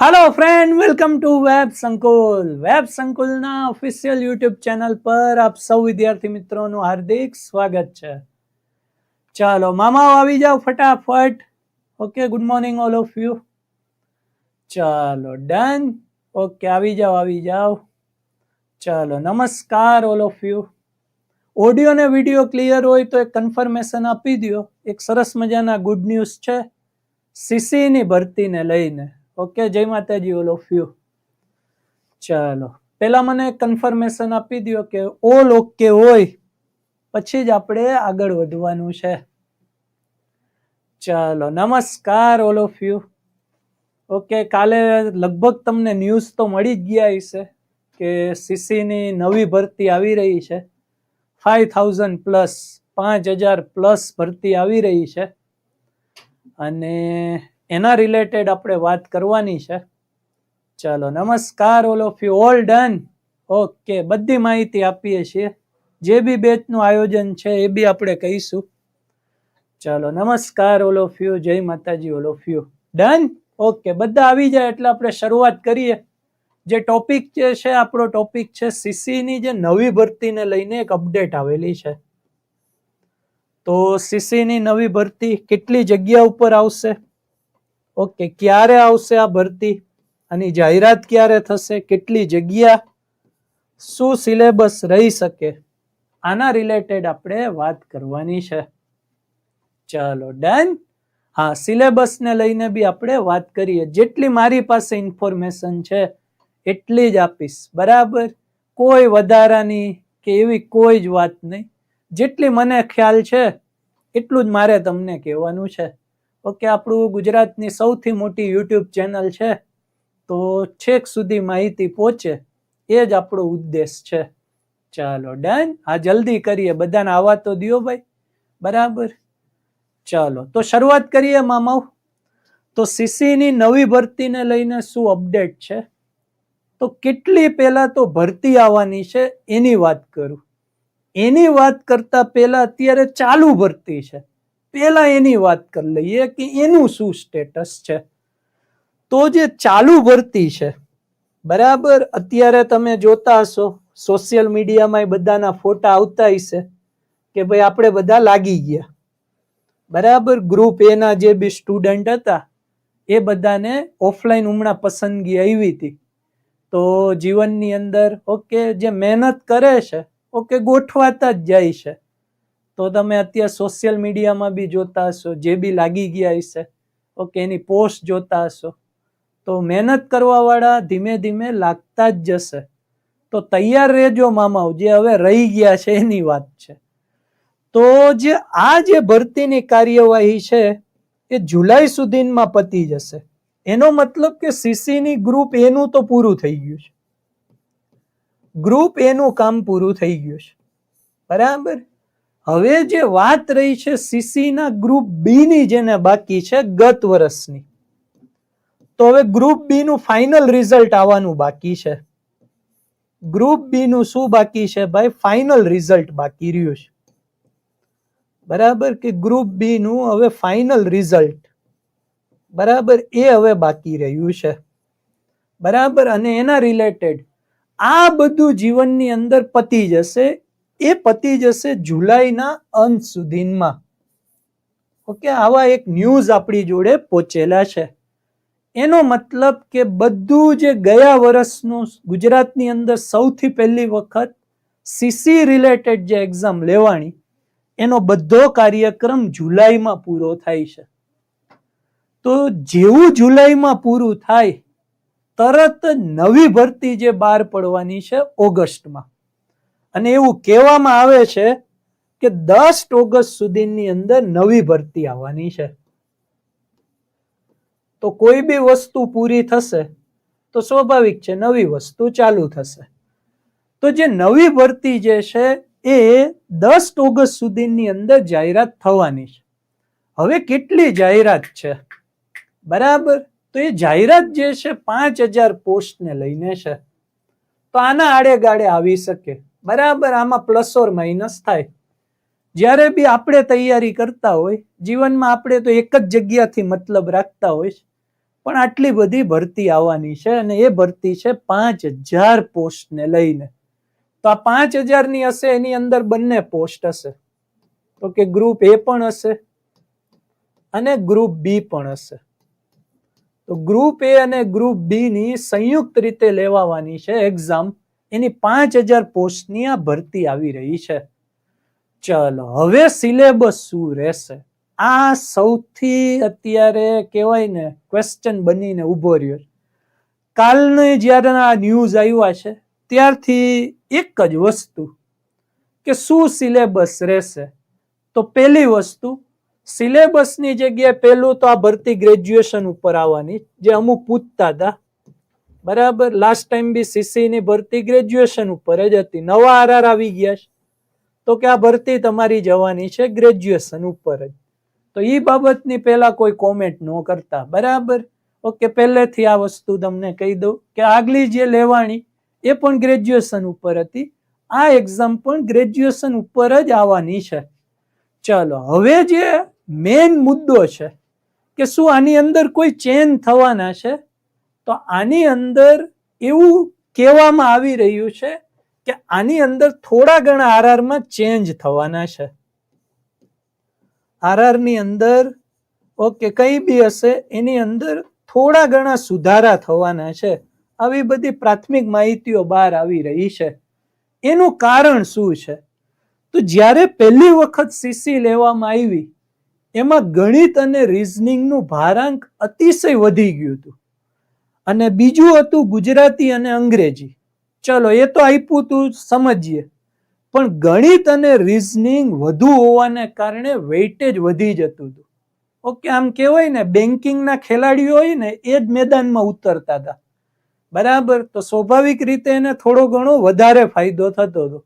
Hello friend welcome to web Sankul web સંકુલના official YouTube channel પર આપ સૌ વિદ્યાર્થી મિત્રોનું હાર્દિક સ્વાગત છે. ચાલો, મામાઓ આવી જાઓ ફટાફટ. Okay good morning all of you ચાલો ડન ઓકે આવી જાઓ આવી જાઓ. ચાલો, નમસ્કાર ઓલ ઓફ યુ ઓડિયો ને વીડિયો ક્લિયર હોય તો એક કન્ફર્મેશન આપી દો એક સરસ મજાના ગુડ ન્યૂઝ છે. સીસીની ભરતીને લઈને. ઓકે, જય માતાજી ઓલ ઓફ યુ ચાલો પેલા મને કન્ફર્મેશન આપી દો કે ઓલ ઓકે હોય, પછી જ આપણે આગળ વધવાનું છે. ચાલો, નમસ્કાર ઓલ ઓફ યુ ઓકે, કાલે લગભગ તમને ન્યૂઝ તો મળી જ ગયા હશે કે સીસીની નવી ભરતી આવી રહી છે. ફાઈવ થાઉઝન્ડ પ્લસ પાંચ હજાર પ્લસ ભરતી આવી રહી છે. અને એના રિલેટેડ આપણે વાત કરવાની છે. ચાલો, નમસ્કાર all of you all done okay બધી માહિતી આપીએ છીએ. જે બી બેચનું આયોજન છે એ બી આપણે કહીશું. ચાલો, નમસ્કાર ઓલ ઓફ યુ જય માતાજી all of you done okay બધા આવી જાય એટલે આપણે શરૂઆત કરીએ. જે ટોપિક જે છે, આપણો ટોપિક છે સીસીની જે નવી ભરતીને લઈને એક અપડેટ આવેલી છે. તો સીસીની નવી ભરતી કેટલી જગ્યા ઉપર આવશે? ઓકે, ક્યારે આવશે આ ભરતી? આની જાહેરાત ક્યારે થશે? કેટલી જગ્યા? શું સિલેબસ રહી શકે? આના રિલેટેડ આપણે વાત કરવાની છે. ચાલો, ડન? હા, સિલેબસને લઈને બી આપણે વાત કરીએ. જેટલી મારી પાસે ઇન્ફોર્મેશન છે, એટલી જ આપીશ. બરાબર? કોઈ વધારાની કે એવી કોઈ જ વાત નહીં. જેટલી મને ખ્યાલ છે, એટલું જ મારે તમને કહેવાનું છે. ઓકે, આપણું ગુજરાતની સૌથી મોટી યુટ્યુબ ચેનલ છે. તો છેક સુધી માહિતી પહોંચે. એ જ આપણો ઉદ્દેશ છે. ચાલો ડન હા જલ્દી કરીએ. બધાને આવા તો દિયો ભાઈ. બરાબર? ચાલો, તો શરૂઆત કરીએ મામાઉ તો સીસીની નવી ભરતીને લઈને શું અપડેટ છે? તો કેટલી પહેલા તો ભરતી આવવાની છે? એની વાત કરું. એની વાત કરતા પહેલા અત્યારે ચાલુ ભરતી છે. પહેલા એની વાત કરી લઈએ કે એનું શું સ્ટેટસ છે? તો જે ચાલુ ભરતી છે, બરાબર? અત્યારે તમે જોતા હશો સોશિયલ મીડિયામાં બધાના ફોટા આવતા હશે કે ભાઈ આપણે બધા લાગી ગયા. બરાબર? ગ્રુપ એના જે બી સ્ટુડન્ટ હતા, એ બધાને ઓફલાઈન હમણાં પસંદગી આવી હતી. તો જીવનની અંદર ઓકે જે મહેનત કરે છે ઓકે ગોઠવાતા જ જાય છે. તો તમે અત્યારે સોશિયલ મીડિયામાં બી જોતા હશો, જે બી લાગી ગયા હશે. ઓકે એની પોસ્ટ જોતા હશો. તો મહેનત કરવાવાળા ધીમે ધીમે લાગતા જ જશે. તો તૈયાર રહેજો મામાઓ, જે હવે રહી ગયા છે, એની વાત છે. તો જે આ જે ભરતીની કાર્યવાહી છે, એ જુલાઈ સુધીમાં પતી જશે. એનો મતલબ કે સીસીની ગ્રુપ એનું તો પૂરું થઈ ગયું છે. ગ્રુપ એનું કામ પૂરું થઈ ગયું છે. બરાબર? હવે જે વાત રહી છે સીસીના ગ્રુપ બી ની જેને બાકી છે ગત વર્ષની, તો હવે ગ્રુપ બી નું ફાઇનલ રિઝલ્ટ આવવાનું બાકી છે. ગ્રુપ બી નું શું બાકી છે ભાઈ? ફાઇનલ રિઝલ્ટ બાકી રહ્યું છે. બરાબર કે ગ્રુપ બી નું હવે ફાઇનલ રિઝલ્ટ બરાબર એ હવે બાકી રહ્યું છે. બરાબર? અને એના રિલેટેડ આ બધું જીવનની અંદર પતી જશે એ પતી જશે જુલાઈના અંત સુધીમાં. ઓકે, આવા એક ન્યૂઝ આપણી જોડે પહોંચેલા છે. એનો મતલબ કે બધું જે ગયા વર્ષનું ગુજરાતની અંદર સૌથી પહેલી વખત સીસી રિલેટેડ જે એક્ઝામ લેવાની, એનો બધો કાર્યક્રમ જુલાઈમાં પૂરો થાય છે. તો જેવું જુલાઈમાં પૂરું થાય, તરત નવી ભરતી જે બહાર પડવાની છે ઓગસ્ટમાં. અને એવું કહેવામાં આવે છે કે દસ ઓગસ્ટ સુધીની અંદર નવી ભરતી આવવાની છે. તો કોઈ બી વસ્તુ પૂરી થશે, તો સ્વાભાવિક છે નવી વસ્તુ ચાલુ થશે. તો જે નવી ભરતી જે છે એ દસ ઓગસ્ટ સુધીની અંદર જાહેરાત થવાની છે. હવે કેટલી જાહેરાત છે? બરાબર? તો એ જાહેરાત જે છે પાંચ હજાર પોસ્ટને લઈને છે. તો આના આડે ગાડે આવી શકે. બરાબર આમાં પ્લસ ઓર માઇનસ થાય. જ્યારે બી આપણે તૈયારી કરતા હોય, જીવનમાં આપણે તો એક જ જગ્યાથી મતલબ રાખતા હોય પણ આટલી બધી ભરતી આવવાની છે અને એ ભરતી છે પાંચ હજાર પોસ્ટને લઈને. તો આ પાંચ હજારની હશે, એની અંદર બંને પોસ્ટ હશે. તો કે ગ્રુપ એ પણ હશે અને ગ્રુપ બી પણ હશે. તો ગ્રુપ એ અને ગ્રુપ બી ની સંયુક્ત રીતે લેવાવાની છે એક્ઝામ એની પાંચ હજાર પોસ્ટની આ ભરતી આવી રહી છે. ચલો, હવે સિલેબસ શું રહેશે? આ સૌથી અત્યારે કહેવાય ને ક્વેશ્ચન બનીને ઊભો રહ્યો કાલની જ્યારે આ ન્યૂઝ આવ્યા છે, ત્યારથી એક જ વસ્તુ કે શું સિલેબસ રહેશે? તો પહેલી વસ્તુ, સિલેબસની જગ્યાએ પહેલું તો આ ભરતી ગ્રેજ્યુએશન ઉપર આવવાની, જે અમુક પૂછતા હતા બરાબર? લાસ્ટ ટાઈમ બી સીસીની ભરતી ગ્રેજ્યુએશન ઉપર જ હતી. નવા આરઆર આવી ગયા છે. તો કે આ ભરતી તમારી જવાની છે ગ્રેજ્યુએશન ઉપર જ. તો એ બાબતની પહેલાં કોઈ કોમેન્ટ ન કરતા. બરાબર? ઓકે, પહેલેથી આ વસ્તુ તમને કહી દઉં કે આગલી જે લેવાણી એ પણ ગ્રેજ્યુએશન ઉપર હતી. આ એક્ઝામ પણ ગ્રેજ્યુએશન ઉપર જ આવવાની છે. ચાલો, હવે જે મેઇન મુદ્દો છે કે શું આની અંદર કોઈ ચેન્જ થવાના છે? તો આની અંદર એવું કહેવામાં આવી રહ્યું છે કે આની અંદર થોડા ઘણા આરઆરમાં ચેન્જ થવાના છે. આરઆરની અંદર, ઓકે, કંઈ બી હશે, એની અંદર થોડા ઘણા સુધારા થવાના છે. આવી બધી પ્રાથમિક માહિતીઓ બહાર આવી રહી છે. એનું કારણ શું છે? તો જ્યારે પહેલી વખત સીસી લેવામાં આવી, એમાં ગણિત અને રિઝનિંગનું ભારાંક અતિશય વધી ગયું હતું. અને બીજું હતું ગુજરાતી અને અંગ્રેજી. ચલો, એ તો આપ્યું તું, સમજીએ. પણ ગણિત અને રિઝનિંગ વધુ હોવાને કારણે વેઇટેજ વધી જતું હતું. ઓકે, આમ કહેવાય ને બેન્કિંગના ખેલાડીઓ હોય ને, એ જ મેદાનમાં ઉતરતા હતા. બરાબર? તો સ્વાભાવિક રીતે એને થોડો ઘણો વધારે ફાયદો થતો હતો.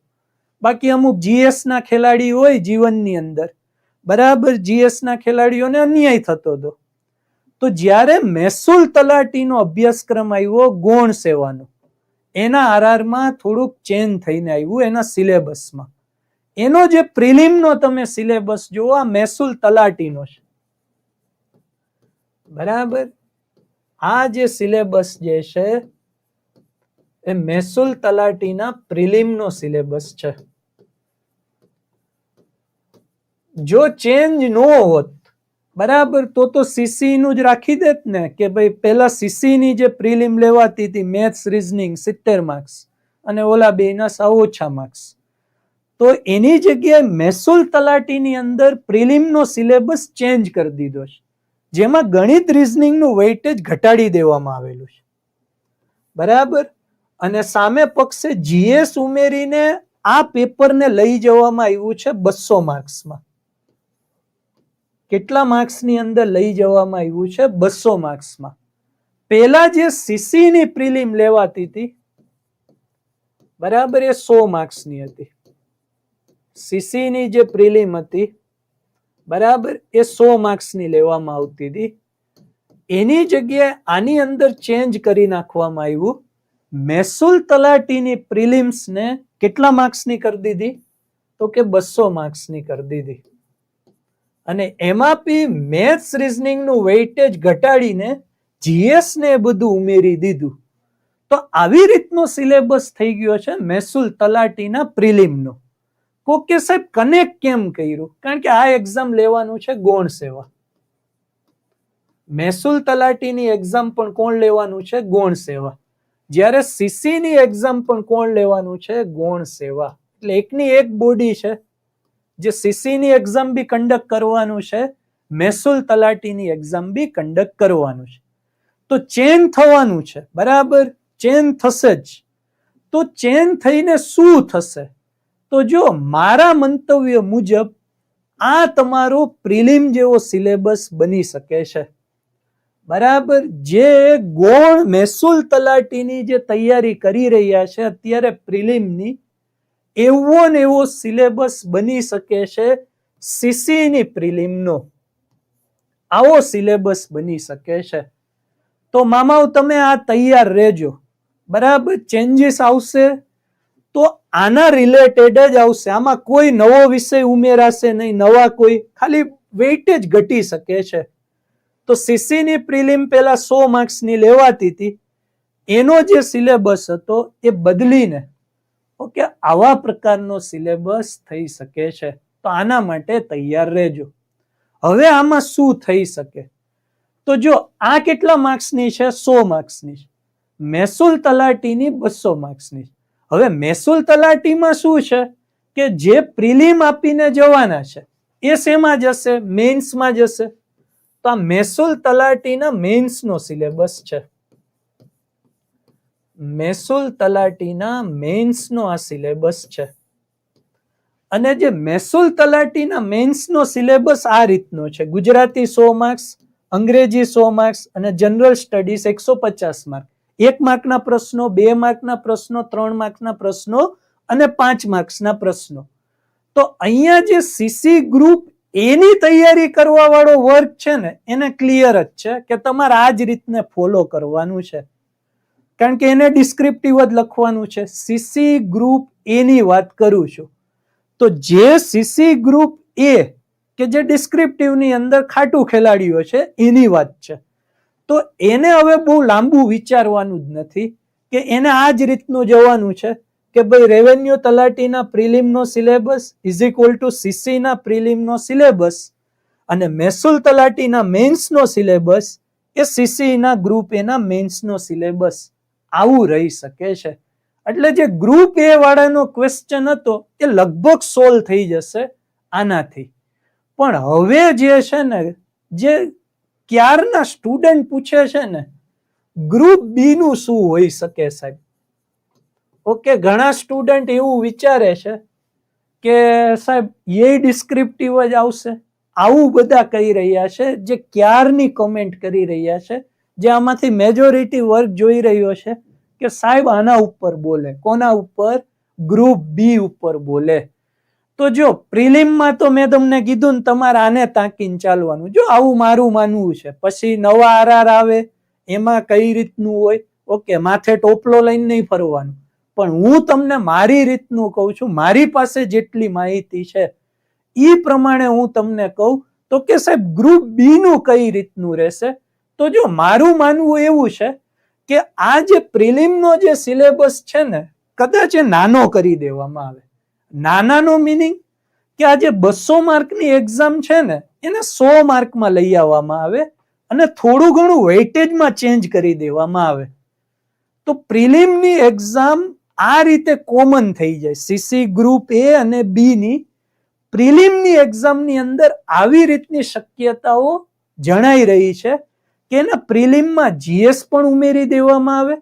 બાકી અમુક જીએસના ખેલાડી હોય જીવનની અંદર. બરાબર? જીએસના ખેલાડીઓને અન્યાય થતો હતો. તો જ્યારે મહેસૂલ તલાટીનો અભ્યાસક્રમ આવ્યો ગૌણ સેવાનો, એના આરઆરમાં થોડુંક ચેન્જ થઈને આવ્યું એના સિલેબસમાં. એનો જે પ્રિલિમનો તમે સિલેબસ જુઓ, આ મહેસૂલ તલાટીનો છે. બરાબર? આ જે સિલેબસ જે છે, એ મહેસૂલ તલાટીના પ્રિલિમનો સિલેબસ છે. જો ચેન્જ ન હોત બરાબર, તો તો સીસીનું જ રાખી દેત ને કે ભાઈ પહેલા સીસીની જે પ્રિલિમ લેવાતી હતી મેથ્સ, રીઝનિંગ, સિત્તેર માર્ક્સ અને ઓલા બેના સાવ ઓછા માર્ક્સ. તો એની જગ્યાએ મહેસૂલ તલાટીની અંદર પ્રિલિમનો સિલેબસ ચેન્જ કરી દીધો છે. જેમાં ગણિત, રિઝનિંગનું વેઇટેજ ઘટાડી દેવામાં આવેલું છે. બરાબર? અને સામે પક્ષે જીએસ ઉમેરીને આ પેપરને લઈ જવામાં આવ્યું છે બસો માર્ક્સમાં. કેટલા માર્ક્સની અંદર લઈ જવામાં આવ્યું છે? બસો માર્ક્સમાં. પેલા જે સીસી ની પ્રિલિમ લેવાતી હતી, બરાબર એ સો માર્ક્સની હતી. સીસી ની જે પ્રિલિમ હતી, બરાબર એ સો માર્ક્સની લેવામાં આવતી હતી. એની જગ્યાએ આની અંદર ચેન્જ કરી નાખવામાં આવ્યું. મહેસૂલ તલાટીની પ્રિલિમ્સને કેટલા માર્ક્સની કરી દીધી? તો કે બસો માર્ક્સની કરી દીધી. અને એમાં બી મેથ્સ રિઝનિંગનું વેઇટેજ ઘટાડીને જીએસ ને એ બધું ઉમેરી દીધું. તો આવી રીતનો સિલેબસ થઈ ગયો છે મહેસૂલ તલાટીના પ્રિલિમનો. કોકે સાહેબ કનેક્ટ કેમ કર્યું? કારણ કે આ એક્ઝામ લેવાનું છે ગૌણ સેવા. મહેસૂલ તલાટીની એક્ઝામ પણ કોણ લેવાનું છે? ગૌણ સેવા. જ્યારે સીસીની એક્ઝામ પણ કોણ લેવાનું છે? ગૌણ સેવા. એટલે એકની એક બોડી છે. જે સીસીની એક્ઝામ બી કન્ડક્ટ કરવાનું છે, મહેસૂલ તલાટીની એક્ઝામ બી કન્ડક્ટ કરવાનું છે. તો ચેન્જ થવાનું છે, બરાબર? ચેન્જ થશે જ. તો ચેન્જ થઈને શું થશે? તો જો મારા મંતવ્ય મુજબ આ તમારો પ્રિલિમ જેવો સિલેબસ બની શકે છે. બરાબર? જે ગોળ મહેસૂલ તલાટીની જે તૈયારી કરી રહ્યા છે, અત્યારે પ્રિલિમની એવો ને એવો સિલેબસ બની શકે છે સીસીની પ્રિલિમનો. આવો સિલેબસ બની શકે છે. તો મામાઓ, તમે આ તૈયાર રહેજો. બરાબર? ચેન્જીસ આવશે. તો આના રિલેટેડ જ આવશે. આમાં કોઈ નવો વિષય ઉમેરાશે નહીં. નવા કોઈ. ખાલી વેઇટેજ ઘટી શકે છે. તો સીસીની પ્રિલિમ પહેલા સો માર્ક્સની લેવાતી હતી. એનો જે સિલેબસ હતો એ બદલીને ઓકે, આવા પ્રકારનો સિલેબસ થઈ શકે છે તો આના માટે તૈયાર રહેજો. હવે આમાં શું થઈ શકે? તો જો આ કેટલા માર્ક્સની છે? સો માર્ક્સની છે. તલાટીની બસો માર્ક્સની હવે મહેસૂલ તલાટીમાં શું છે? કે જે પ્રિલિમ આપીને જવાના છે, એ શેમાં જશે? મેન્સમાં જશે. તો આ મહેસૂલ તલાટીના મેન્સનો સિલેબસ છે. મહેસૂલ તલાટીના મેન્સનો આ સિલેબસ છે. અને જે મહેસૂલ તલાટીના મેન્સનો સિલેબસ આ રીતનો છે. ગુજરાતી સો માર્ક્સ, અંગ્રેજી સો માર્ક્સ અને જનરલ સ્ટડીઝ એકસો પચાસ માર્ક. એક માર્કના પ્રશ્નો, બે માર્કના પ્રશ્નો, ત્રણ માર્કના પ્રશ્નો અને પાંચ માર્ક્સના પ્રશ્નો. તો અહીંયા જે સીસી ગ્રુપ એની તૈયારી કરવા વાળો વર્ગ છે ને, એને ક્લિયર જ છે કે તમારે આ જ રીતને ફોલો કરવાનું છે. કારણ કે એને ડિસ્ક્રિપ્ટિવ જ લખવાનું છે. સીસી ગ્રુપ એની વાત કરું છું. તો જે સીસી ગ્રુપ એ કે જે ડિસ્ક્રિપ્ટિવની અંદર ખાટું ખેલાડીઓ છે, એની વાત છે. તો એને હવે બહુ લાંબુ વિચારવાનું જ નથી કે એને આ જ રીતનું જવાનું છે કે ભાઈ રેવન્યુ તલાટીના પ્રિલિમનો સિલેબસ ઇઝ ઇક્વલ ટુ સીસીના પ્રિલિમનો સિલેબસ અને મહેસૂલ તલાટીના મેન્સનો સિલેબસ એ સીસીના ગ્રુપ એના મેન્સનો સિલેબસ આવું રહી શકે છે. એટલે જે ગ્રુપ એ વાળાનો ક્વેશ્ચન હતો, એ લગભગ સોલ્વ થઈ જશે આનાથી. પણ હવે જે છે ને, જે ક્યારના સ્ટુડન્ટ પૂછે છે ને ગ્રુપ બી નું શું હોઈ શકે સાહેબ? ઓકે, ઘણા સ્ટુડન્ટ એવું વિચારે છે કે સાહેબ, એ ડિસ્ક્રિપ્ટિવ જ આવશે. આવું બધા કહી રહ્યા છે, જે ક્યારની કમેન્ટ કરી રહ્યા છે જે આમાંથી મેજોરિટી વર્ક જોઈ રહ્યો છે કે સાહેબ આના ઉપર બોલે. કોના ઉપર? ગ્રુપ બી ઉપર બોલે. તો જો પ્રિલિમમાં તો મેં તમને કીધું ને તમારે આને તાંકીને ચાલવાનું. જો આવું મારું માનવું છે. પછી નવા આરઆર આવે, એમાં કઈ રીતનું હોય? ઓકે, માથે ટોપલો લઈને નહીં ફરવાનું. પણ હું તમને મારી રીતનું કહું છું, મારી પાસે જેટલી માહિતી છે એ પ્રમાણે હું તમને કહું તો કે સાહેબ ગ્રુપ બી નું કઈ રીતનું રહેશે? તો જો મારું માનવું એવું છે કે આ જે પ્રિલિમનો જે સિલેબસ છે ને, કદાચ એ નાનો કરી દેવામાં આવે. નાનાનો મિનિંગ કે આ જે બસો માર્કની એક્ઝામ છે ને, એને સો માર્કમાં લઈ આવવામાં આવે અને થોડું ઘણું વેઇટેજમાં ચેન્જ કરી દેવામાં આવે. તો પ્રિલિમની એક્ઝામ આ રીતે કોમન થઈ જાય. સીસી ગ્રુપ એ અને બીની પ્રિલિમની એક્ઝામની અંદર આવી રીતની શક્યતાઓ જણાઈ રહી છે. કે એના પ્રિલિમમાં જીએસ પણ ઉમેરી દેવામાં આવે?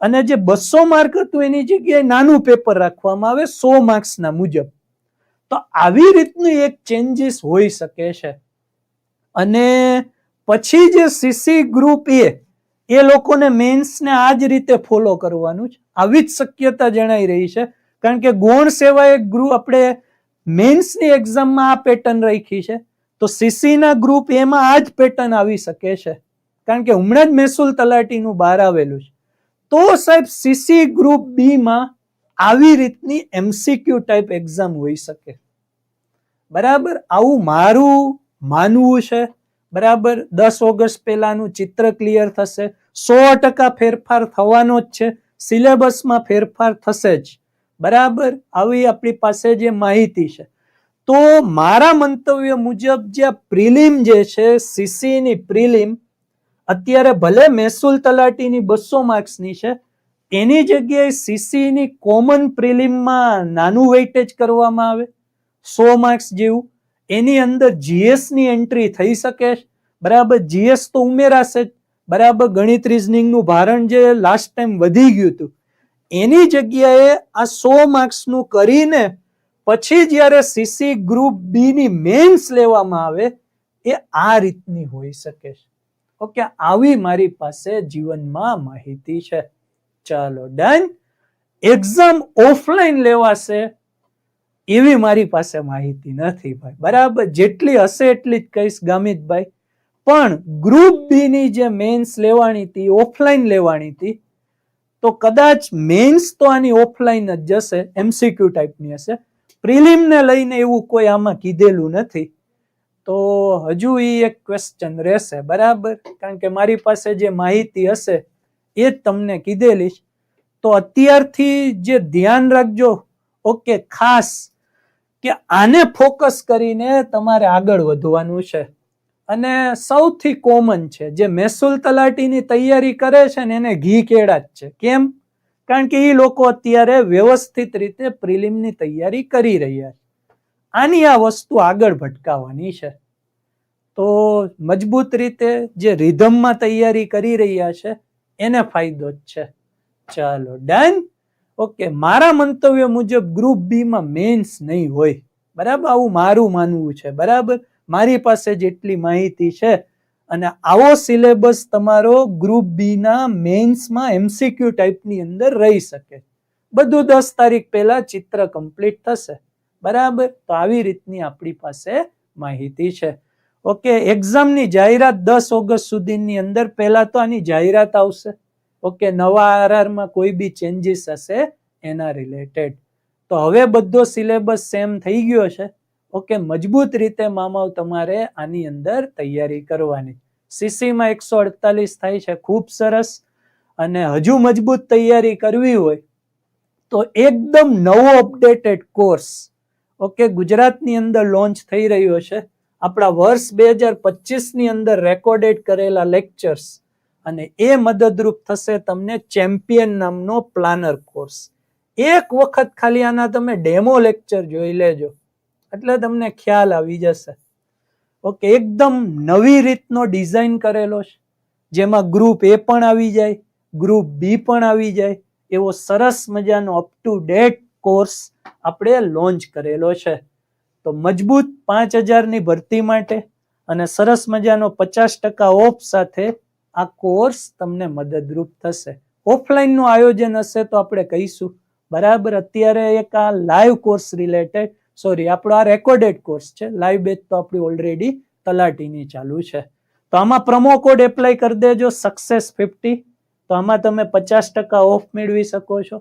અને જે બસો માર્ક હતું એની જગ્યાએ નાનું પેપર રાખવામાં આવે સો માર્ક્સના મુજબ. તો આવી રીતનું એક ચેન્જીસ હોઈ શકે છે. અને પછી જે સીસી ગ્રુપ એ એ લોકોને મેન્સને આ જ રીતે ફોલો કરવાનું છે. આવી જ શક્યતા જણાઈ રહી છે. કારણ કે ગૌણ સેવા એક ગ્રુપ, આપણે મેન્સની એક્ઝામમાં આ પેટર્ન રાખી છે. તો સીસીના ગ્રુપ એમાં આ જ પેટર્ન આવી શકે છે. કારણ કે હમણાં જ મહેસૂલ તલાટીનું બહાર આવેલું છે. તો સાહેબ સીસી ગ્રુપ બીમાં આવી રીતની એમસીક્યુ ટાઈપ એક્ઝામ હોઈ શકે. બરાબર? આવું મારું માનવું છે. બરાબર? દસ ઓગસ્ટ પહેલાનું ચિત્ર ક્લિયર થશે. સો ટકા ફેરફાર થવાનો જ છે. સિલેબસમાં ફેરફાર થશે જ. બરાબર? આવી આપણી પાસે જે માહિતી છે. તો મારા મંતવ્ય મુજબ જે પ્રિલિમ જે છે સીસીની પ્રિલિમ અત્યારે ભલે મહેસૂલ તલાટીની બસો માર્ક્સની છે એની જગ્યાએ સીસીની કોમન પ્રિલિમમાં નાનું વેઇટેજ કરવામાં આવે, સો માર્ક્સ જેવું, એની અંદર જીએસની એન્ટ્રી થઈ શકે બરાબર, જીએસ તો ઉમેરાશે જ. બરાબર, ગણિત રિઝનિંગનું ભારણ જે લાસ્ટ ટાઈમ વધી ગયું હતું, એની જગ્યાએ આ સો માર્ક્સનું કરીને પછી જ્યારે સીસી ગ્રુપ બીની મેન્સ લેવામાં આવે, એ આ રીતની હોઈ શકે છે. ઓકે, આવી મારી પાસે જીવનમાં માહિતી છે. ચાલો ડન એક્ઝામ ઓફલાઈન લેવાશે. એવી મારી પાસે માહિતી નથી ભાઈ. બરાબર, જેટલી હશે એટલી જ કહીશ ગામિતભાઈ પણ ગ્રુપ બી ની જે મેન્સ લેવાની હતી ઓફલાઈન લેવાની હતી, તો કદાચ મેન્સ તો આની ઓફલાઈન જ જશે એમસીક્યુ ટાઈપની હશે. પ્રિલિમને લઈને એવું કોઈ આમાં કીધેલું નથી. તો હજુ એ એક ક્વેશ્ચન રહેશે, બરાબર? કારણ કે મારી પાસે જે માહિતી હશે, એ તમને કીધેલી. તો અત્યારથી જે ધ્યાન રાખજો. ઓકે, ખાસ કે આને ફોકસ કરીને તમારે આગળ વધવાનું છે. અને સૌથી કોમન છે, જે મહેસૂલ તલાટીની તૈયારી કરે છે ને એને ઘી કેળા જ છે. કેમ? કારણ કે એ લોકો અત્યારે વ્યવસ્થિત રીતે પ્રિલિમની તૈયારી કરી રહ્યા છે. આની આ વસ્તુ આગળ ભટકાવવાની છે. તો મજબૂત રીતે જે રિધમમાં તૈયારી કરી રહ્યા છે, એને ફાયદો જ છે. ચાલો ડન ઓકે મારા મંતવ્ય મુજબ ગ્રુપ બીમાં મેન્સ નહીં હોય. બરાબર? આવું મારું માનવું છે. બરાબર? મારી પાસે જેટલી માહિતી છે. અને આવો સિલેબસ તમારો ગ્રુપ બીના મેન્સમાં એમસીક્યુ ટાઈપની અંદર રહી શકે. બધું દસ તારીખ પહેલા ચિત્ર કમ્પ્લીટ થશે. બરાબર? તો આવી રીતની આપણી પાસે માહિતી છે. ઓકે, એક્ઝામની જાહેરાત દસ ઓગસ્ટ સુધીની અંદર પહેલા તો આની જાહેરાત આવશે. ઓકે, નવા આરઆરમાં કોઈ બી ચેન્જીસ હશે એના રિલેટેડ તો હવે બધો સિલેબસ સેમ થઈ ગયો છે. ઓકે, મજબૂત રીતે મામાવ તમારે આની અંદર તૈયારી કરવાની. સીસીમાં એકસો અડતાલીસ થાય છે, ખૂબ સરસ. અને હજુ મજબૂત તૈયારી કરવી હોય તો એકદમ નવો અપડેટેડ કોર્સ ઓકે ગુજરાતની અંદર લોન્ચ થઈ રહ્યો છે આપણા વર્ષ બે હજાર પચીસની અંદર રેકોર્ડેડ કરેલા લેક્ચર્સ અને એ મદદરૂપ થશે તમને ચેમ્પિયન નામનો પ્લાનર કોર્સ એક વખત ખાલી આના તમે ડેમો લેક્ચર જોઈ લેજો. એટલે તમને ખ્યાલ આવી જશે. ઓકે એકદમ નવી રીતનો ડિઝાઇન કરેલો છે. જેમાં ગ્રુપ એ પણ આવી જાય ગ્રુપ બી પણ આવી જાય. એવો સરસ મજાનો અપ ટુ ડેટ કોર્સ આપણે લોન્ચ કરેલો છે. તો મજબૂત પાંચ હજારની ભરતી માટે અને સરસ મજાનો પચાસ ટકા ઓફ સાથે આ કોર્સ તમને મદદરૂપ થશે. ઓફલાઈનનું આયોજન હશે તો આપણે કહીશું, બરાબર, અત્યારે એક આ લાઈવ કોર્સ રિલેટેડ સોરી આપણો આ રેકોર્ડેડ કોર્સ છે. લાઈવ બેચ તો આપણી ઓલરેડી તલાટીની ચાલુ છે. તો આમાં પ્રમો કોડ એપ્લાય કરી દેજો સક્સેસ ફિફ્ટી તો આમાં તમે પચાસ ટકા ઓફ મેળવી શકો છો.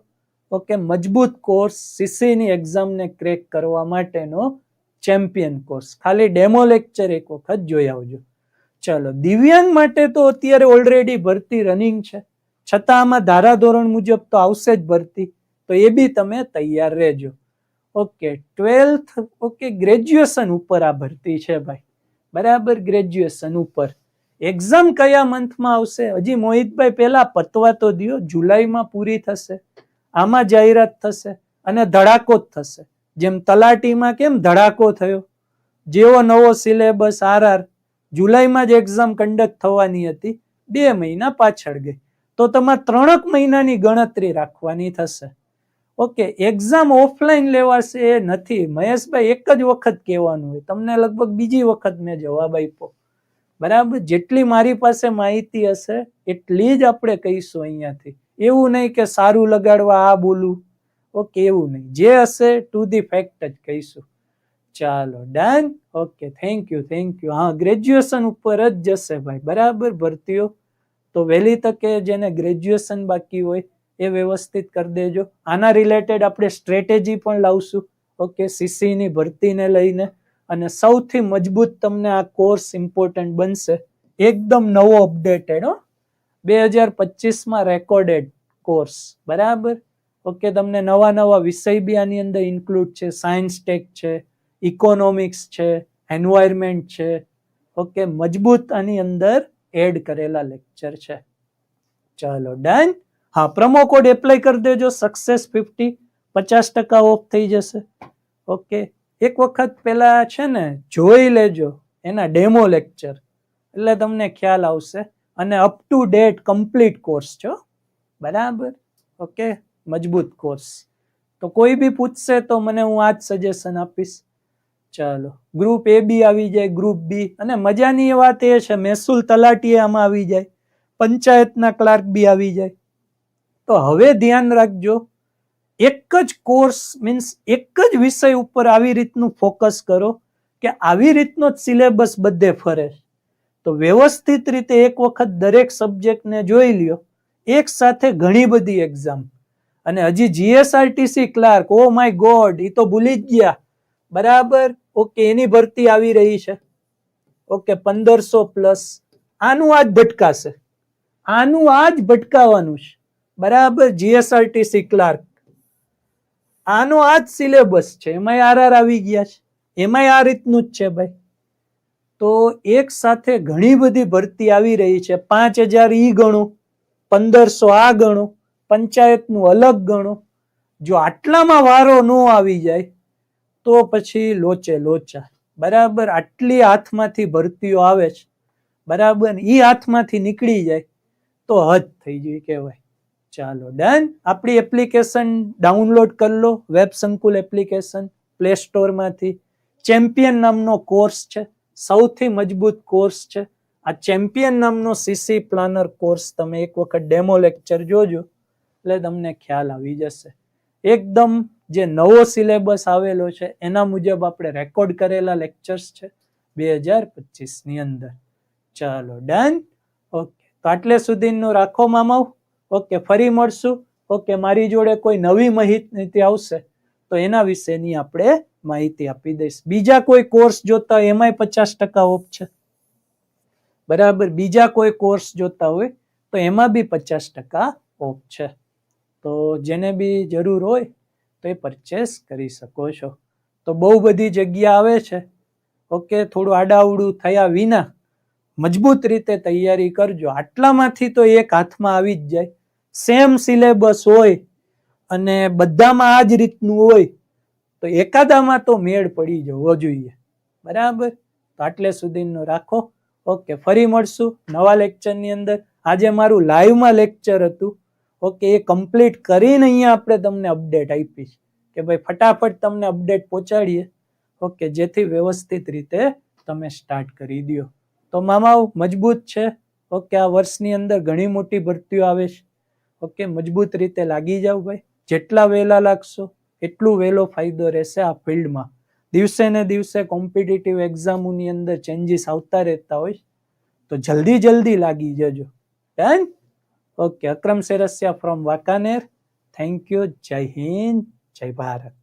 ઓકે, મજબૂત કોર્સ સીસીની એક્ઝામને ક્રેક કરવા માટેનો ચેમ્પિયન કોર્સ. ખાલી ડેમો લેક્ચર એક વખત જોઈ આવજો. ચલો, દિવ્યાંગ માટે તો અત્યારે ઓલરેડી ભરતી રનિંગ છે. છતાં આમાં ધારાધોરણ મુજબ તો આવશે જ ભરતી. તો એ બી તમે તૈયાર રહેજો. ઓકે, ટ્વેલ્થ, ઓકે, ગ્રેજ્યુએશન ઉપર આ ભરતી છે ભાઈ. બરાબર, ગ્રેજ્યુએશન ઉપર. એક્ઝામ કયા મંથમાં આવશે? હજી મોહિતભાઈ પહેલા પતવા તો દિયો, જુલાઈમાં પૂરી થશે. આમાં જાહેરાત થશે અને ધડાકો જ થશે. જેમ તલાટીમાં કેમ ધડાકો થયો? જેવો નવો સિલેબસ આરઆર જુલાઈમાં જ એક્ઝામ કન્ડક્ટ થવાની હતી, બે મહિના પાછળ ગઈ. તો તમારે ત્રણક મહિનાની ગણતરી રાખવાની થશે. ઓકે એક્ઝામ ઓફલાઈન લેવાશે એ નથી. મહેશભાઈ એક જ વખત કહેવાનું હોય. તમને લગભગ બીજી વખત મેં જવાબ આપ્યો. બરાબર? જેટલી મારી પાસે માહિતી હશે, એટલી જ આપણે કહીશું અહીંયાથી. એવું નહીં કે સારું લગાડવા આ બોલું. ઓકે, એવું નહીં. જે હશે ટુ ધી ફેક્ટ જ કહીશું. ચાલો done okay thank you thank you હા ગ્રેજ્યુએશન ઉપર જ જશે ભાઈ. બરાબર, ભરતીઓ. તો વહેલી તકે જેને ગ્રેજ્યુએશન બાકી હોય એ વ્યવસ્થિત કરી દેજો. આના રિલેટેડ આપણે સ્ટ્રેટેજી પણ લાવશું. ઓકે સીસીની ભરતીને લઈને. અને સૌથી મજબૂત તમને આ કોર્સ ઇમ્પોર્ટન્ટ બનશે. એકદમ નવો અપડેટેડ હો. બે હજાર પચીસમાં રેકોર્ડેડ કોર્સ બરાબર? ઓકે, તમને નવા નવા વિષય બી આની અંદર ઇન્ક્લુડ છે. સાયન્સ ટેક છે ઇકોનોમિક્સ છે એન્વાયરમેન્ટ છે. ઓકે, મજબૂત આની અંદર એડ કરેલા લેક્ચર છે. ચાલો ડન હા પ્રમો કોડ એપ્લાય કરી દેજો. સક્સેસ ફિફ્ટી પચાસ ટકા ઓફ થઈ જશે. ઓકે, એક વખત પેલા છે ને, જોઈ લેજો એના ડેમો લેક્ચર એટલે તમને ખ્યાલ આવશે. અને up to date complete course છો. બરાબર? ઓકે મજબૂત કોર્સ તો કોઈ બી પૂછશે તો મને હું આ જ સજેશન આપીશ. ચાલો. ગ્રુપ એ બી આવી જાય ગ્રુપ બી અને મજાની વાત એ છે, મહેસૂલ તલાટી આમાં આવી જાય. પંચાયતના ક્લાર્ક બી આવી જાય. તો હવે ધ્યાન રાખજો, એક જ કોર્સ મીન્સ એક જ વિષય ઉપર આવી રીતનું ફોકસ કરો કે આવી રીતનો જ સિલેબસ બધે ફરે. તો વ્યવસ્થિત રીતે એક વખત દરેક સબ્જેક્ટને જોઈ લ્યો. એક સાથે ઘણી બધી એક્ઝામ અને હજી GSRTC clerk oh my god એ તો ભૂલી જ ગયા. બરાબર? ઓકે, એની ભરતી આવી રહી છે. ઓકે, પંદરસો પ્લસ આનું આ જ ભટકાશે. આનું આ જ ભટકાવાનું છે. બરાબર? જીએસઆરટીસી ક્લાર્ક આનો આ જ સિલેબસ છે. એમાંય આરઆર આવી ગયા છે. એમાંય આ રીતનું જ છે ભાઈ. તો એક સાથે ઘણી બધી ભરતી આવી રહી છે. પાંચ હજાર ઈ ગણું, પંદરસો આ ગણું, પંચાયતનું અલગ ગણું. જો આટલામાં વારો ન આવી જાય, તો પછી લોચે લોચા. બરાબર, આટલી હાથમાંથી ભરતીઓ આવે છે. બરાબર એ હાથમાંથી નીકળી જાય, તો હદ થઈ ગઈ કહેવાય. ચાલો, ડન. આપણી એપ્લિકેશન ડાઉનલોડ કરી લો, વેબ સંકુલ એપ્લિકેશન પ્લે સ્ટોરમાંથી. ચેમ્પિયન નામનો કોર્સ છે. સૌથી મજબૂત કોર્સ છે. આ ચેમ્પિયન નામનો સીસી પ્લાનર કોર્સ તમે એક વખત ડેમો લેક્ચર જોજો, એટલે તમને ખ્યાલ આવી જશે. એકદમ જે નવો સિલેબસ આવેલો છે, એના મુજબ આપણે રેકોર્ડ કરેલા લેક્ચર્સ છે બે હજાર પચીસની અંદર. ચાલો, ડન? ઓકે, તો આટલે સુધીનું રાખો મામાઓ. ઓકે, ફરી મળશું. ઓકે, મારી જોડે કોઈ નવી માહિતી આવશે, તો એના વિશેની આપણે માહિતી આપી દઈશ. બીજા કોઈ કોર્સ જોતા હોય, એમાંય પચાસ ટકા ઓફ છે. બરાબર? બીજા કોઈ કોર્સ જોતા હોય, તો એમાં બી પચાસ ટકા ઓફ છે. તો જેને બી જરૂર હોય, તો એ પરચેસ કરી શકો છો. તો બહુ બધી જગ્યા આવે છે. ઓકે, થોડું આડાવડું થયા વિના મજબૂત રીતે તૈયારી કરજો. આટલામાંથી તો એક હાથમાં આવી જ જાય. સેમ સિલેબસ હોય અને બધામાં આ જ રીતનું હોય તો એકાદામાં તો મેળ પડી જવો જોઈએ. બરાબર? તો આટલે સુધીનું રાખો. ઓકે, ફરી મળશું નવા લેક્ચરની અંદર. આજે મારું લાઈવમાં લેક્ચર હતું. ઓકે, એ કમ્પ્લીટ કરીને અહીંયા આપણે તમને અપડેટ આપીશ કે ભાઈ ફટાફટ તમને અપડેટ પહોંચાડીએ. ઓકે, જેથી વ્યવસ્થિત રીતે તમે સ્ટાર્ટ કરી દો તો મામાઓ, મજબૂત છે. ઓકે, આ વર્ષની અંદર ઘણી મોટી ભરતીઓ આવે છે. ઓકે, મજબૂત રીતે લાગી જાઓ ભાઈ. જેટલા વહેલા લાગશો એટલું વહેલો ફાયદો રહેશે આ ફિલ્ડમાં. દિવસે ને દિવસે કોમ્પિટિટિવ એક્ઝામોની અંદર ચેન્જીસ આવતા રહેતા હોય. તો જલ્દી જલ્દી લાગી જજો. Done okay Akram Sersiya from Wankaner. Thank you જય હિન્દ, જય ભારત.